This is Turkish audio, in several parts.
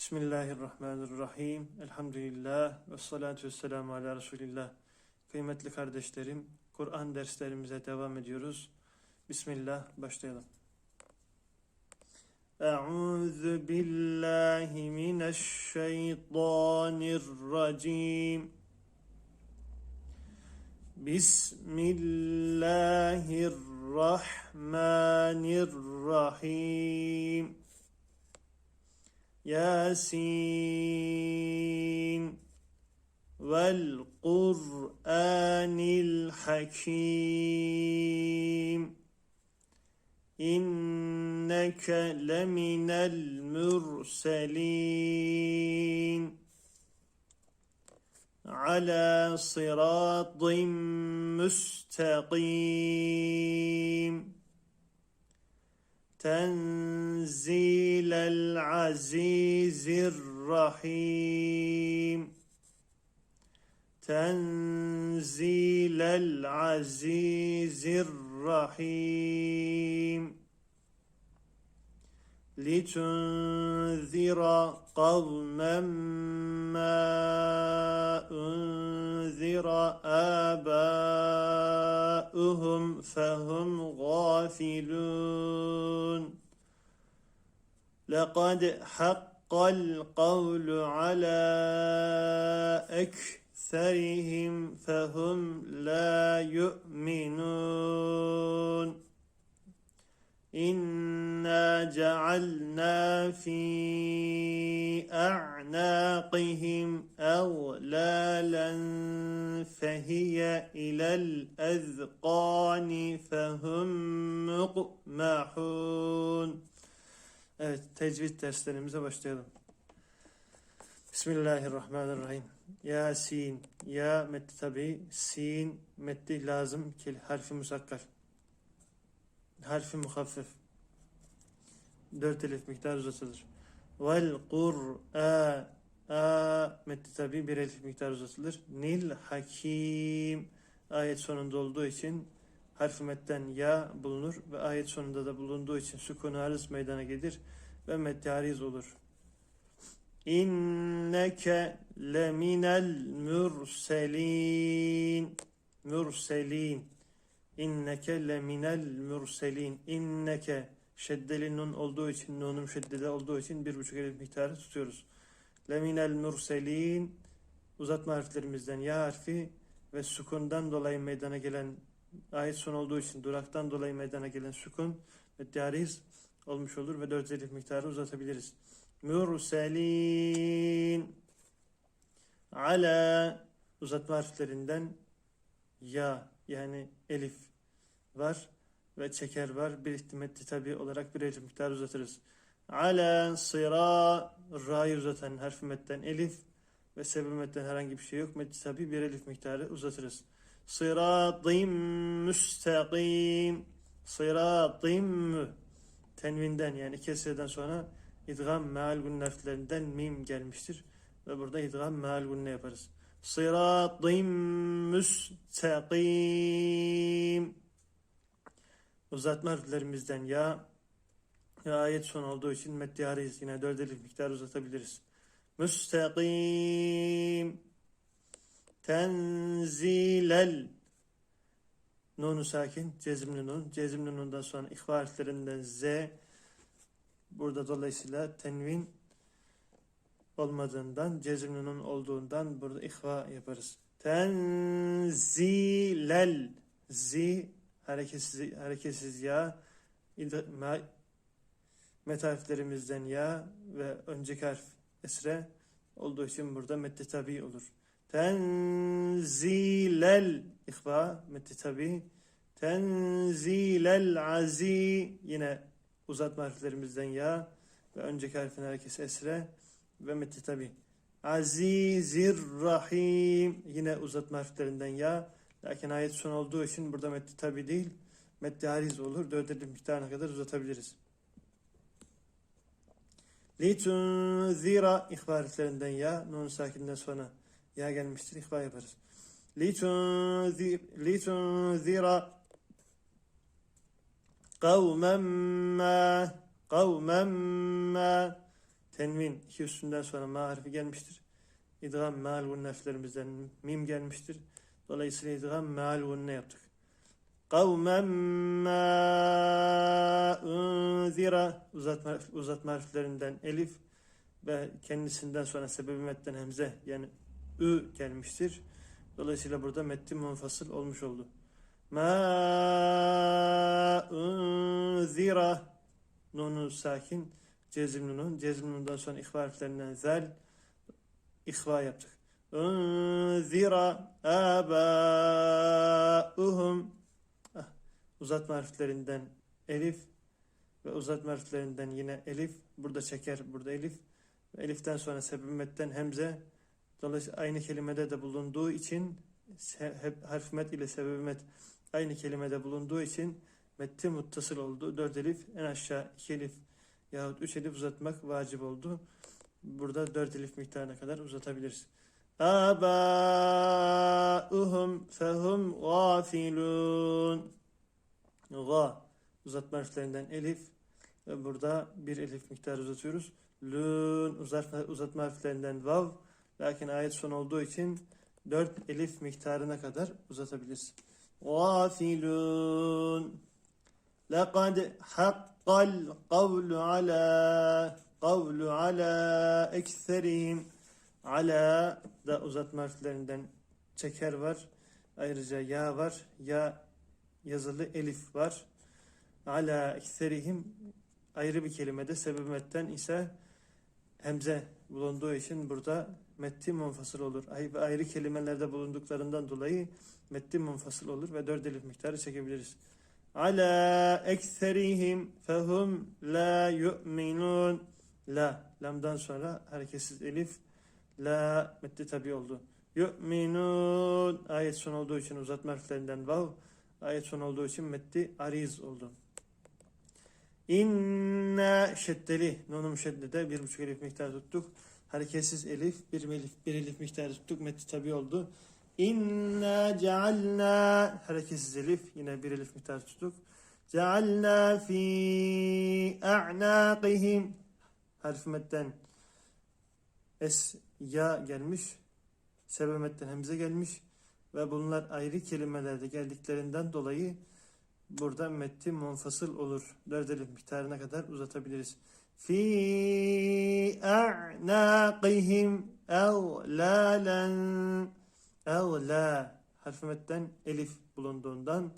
Bismillahirrahmanirrahim. Elhamdülillah ve salatu ve selamu ala Resulillah. Kıymetli kardeşlerim, Kur'an derslerimize devam ediyoruz. Bismillah, başlayalım. Euzu billahi mineşşeytanirracim. Bismillahirrahmanirrahim. Yasin. Vel Kur'anil Hakim. İnneke leminel mürselin. Ala sıratın müstakim. تنزيل العزيز الرحيم. تنزيل العزيز الرحيم. لتنذر قوما ما أنذر آباؤهم فهم غافلون. لقد حق القول على أكثرهم فهم لا يؤمنون. إنا جعلنا في أعناقهم أغلالا فهي إلى الأذقان فهم مقمحون Evet, tecvid derslerimize başlayalım. Bismillahirrahmanirrahim. Yasin, ya metti tabi, sin metti lazım, kil harfi musakkar harfi muhaffef. Dört elif miktar uzatılır. Vel kur'a a metni tabi bir elif miktar uzatılır. Nil hakim ayet sonunda olduğu için harfi metten ya bulunur ve ayet sonunda da bulunduğu için sükun hariz meydana gelir ve metti hariz olur. İnneke leminel mürselin mürselin İnneke leminel mürselin. İnneke şeddeli nun olduğu için, nunum şeddede olduğu için bir buçuk elif miktarı tutuyoruz. Leminel mürselin uzatma harflerimizden ya harfi ve sukundan dolayı meydana gelen ayet son olduğu için duraktan dolayı meydana gelen sukun ve diyariz olmuş olur ve dört elif miktarı uzatabiliriz. Mürselin ala uzatma harflerinden ya yani elif var ve çeker var. Bir ihtimetli tabi olarak bir elif miktar uzatırız. Ala sıra ra'yı uzatan harfi metten elif ve sebep metten herhangi bir şey yok. Metli tabi bir elif miktarı uzatırız. Sıratim müstakim sıratim tenvinden yani kesreden sonra idgam meal harflerinden mim gelmiştir. Ve burada idgam meal gunne yaparız. Sıratim müstakim uzatma harflerimizden ya ve ayet son olduğu için meddiyarıyız. Yine dört elif miktar uzatabiliriz. Müstakim tenzilel Nunu sakin, cezimli nun. Cezimli nundan sonra ihva harflerinden z. Burada dolayısıyla tenvin olmadığından, cezimli nun olduğundan burada ihva yaparız. Tenzilel zi hareketsiz, hareketsiz ya met harflerimizden ya ve önceki harf esre olduğu için burada metti tabi olur. Tenzilel ihva metti tabi Tenzilel azi yine uzatma harflerimizden ya ve önceki harfin harekesi esre ve metti tabi. Azizir Rahim yine uzatma harflerinden ya Lakin ayet son olduğu için burada metni tabi değil, metni hariz olur. Dört elif miktarına kadar uzatabiliriz. Litunzira ihbar harflerinden ya, nun sakinden sonra ya gelmiştir, ihbar yaparız. Litunzira kavmen ma kavmen ma tenvin iki üstünden sonra ma harfi gelmiştir. İdgam meal gunne harflerimizden mim gelmiştir. Dolayısıyla idgam meal gunne yaptık. Kavmen ma unzira uzatma, uzatma harflerinden elif ve kendisinden sonra sebebi metten hemze yani ü gelmiştir. Dolayısıyla burada metni munfasıl olmuş oldu. Ma unzira nunu sakin cezim nunun cezim nundan sonra ihva harflerinden zel ihva yaptık. Unzira abauhum Ah, uzatma harflerinden elif ve uzatma harflerinden yine elif burada çeker burada elif eliften sonra sebebimetten hemze dolayısıyla aynı kelimede de bulunduğu için hep harf met ile sebebimet aynı kelimede bulunduğu için metti muttasıl oldu. Dört elif en aşağı iki elif yahut üç elif uzatmak vacip oldu. Burada dört elif miktarına kadar uzatabiliriz. Abauhum fehum gafilun. Ga uzatma harflerinden elif ve burada bir elif miktarı uzatıyoruz. Lun uzatma, uzatma harflerinden vav. Lakin ayet son olduğu için dört elif miktarına kadar uzatabiliriz. Gafilun. لقد حق القول على قول على ekserihim ala da uzatma harflerinden çeker var. Ayrıca ya var. Ya yazılı elif var. Ala ekserihim ayrı bir kelimede sebebetten ise hemze bulunduğu için burada metti munfasıl olur. Ay- ve Ayrı kelimelerde bulunduklarından dolayı metti munfasıl olur ve dört elif miktarı çekebiliriz. Ala ekserihim fehum la yu'minun. La, lamdan sonra hareketsiz elif. La metti tabi oldu. Yu'minun. Ayet son olduğu için uzatma harflerinden vav. Ayet son olduğu için metti ariz oldu. İnne şeddeli. Nunum şeddede bir buçuk elif miktar tuttuk. Hareketsiz elif bir elif, bir elif miktarı tuttuk. Metti tabi oldu. İnna cealna hareketsiz elif yine bir elif miktar tuttuk. Cealna fi a'naqihim harf metten es ya gelmiş. Sebemetten hemze gelmiş ve bunlar ayrı kelimelerde geldiklerinden dolayı burada metti munfasıl olur. Dört elif miktarına kadar uzatabiliriz. Fi a'naqihim evlalen evla harfi metten elif bulunduğundan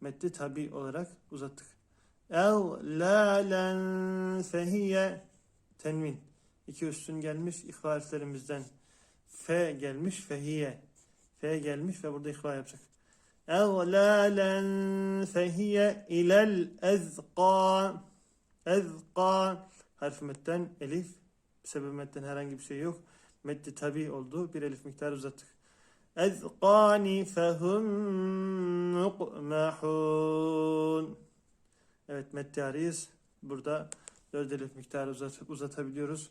metti tabi olarak uzattık. Evlalen fehiye tenvin. İki üstün gelmiş ihva fe gelmiş fehiye. Fe gelmiş ve burada ihva yapacak. Evlalen fehiye ilel ezqa ezqa harfi metten elif sebebi metten herhangi bir şey yok. Meddi tabi oldu. Bir elif miktarı uzattık. Ezqani fehum muqmahun. Evet meddariyiz. Burada dört elif miktarı uzat, uzatabiliyoruz.